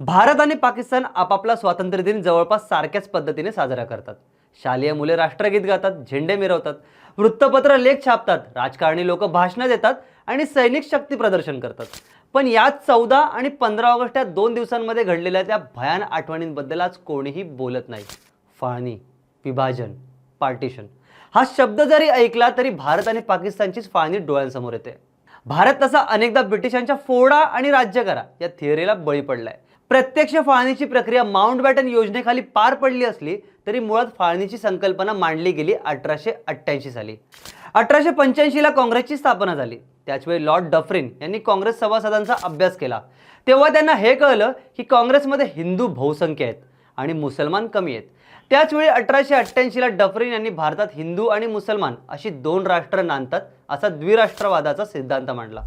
भारत आणि पाकिस्तान आपापला स्वातंत्र्य दिन जवळपास सारख्याच पद्धतीने साजरा करतात. शालेय मुले राष्ट्रगीत गातात झेंडे मिरवतात वृत्तपत्र लेख छापतात राजकारणी लोक भाषणं देतात आणि सैनिक शक्ती प्रदर्शन करतात. पण याच चौदा आणि पंधरा ऑगस्ट या दोन दिवसांमध्ये घडलेल्या त्या भयान आठवणींबद्दल आज कोणीही बोलत नाही. फाळणी विभाजन पार्टिशन. हा शब्द जरी ऐकला तरी भारत आणि पाकिस्तानचीच फाळणी डोळ्यांसमोर येते. भारत तसा अनेकदा ब्रिटिशांच्या फोडा आणि राज्य करा या थिअरीला बळी पडलाय. प्रत्यक्ष फाळणीची प्रक्रिया माउंट बॅटन योजनेखाली पार पडली असली तरी मुळात फाळणीची संकल्पना मांडली गेली अठराशे अठ्ठ्याऐंशी साली. अठराशे पंच्याऐंशीला काँग्रेसची स्थापना झाली. त्याचवेळी लॉर्ड डफरिन यांनी काँग्रेस सभासदांचा अभ्यास केला. तेव्हा त्यांना हे कळलं की काँग्रेसमध्ये हिंदू बहुसंख्य आहेत आणि मुसलमान कमी आहेत. त्याचवेळी अठराशे अठ्ठ्याऐंशीला डफरिन यांनी भारतात हिंदू आणि मुसलमान अशी दोन राष्ट्र नांदतात असा द्विराष्ट्रवादाचा सिद्धांत मांडला.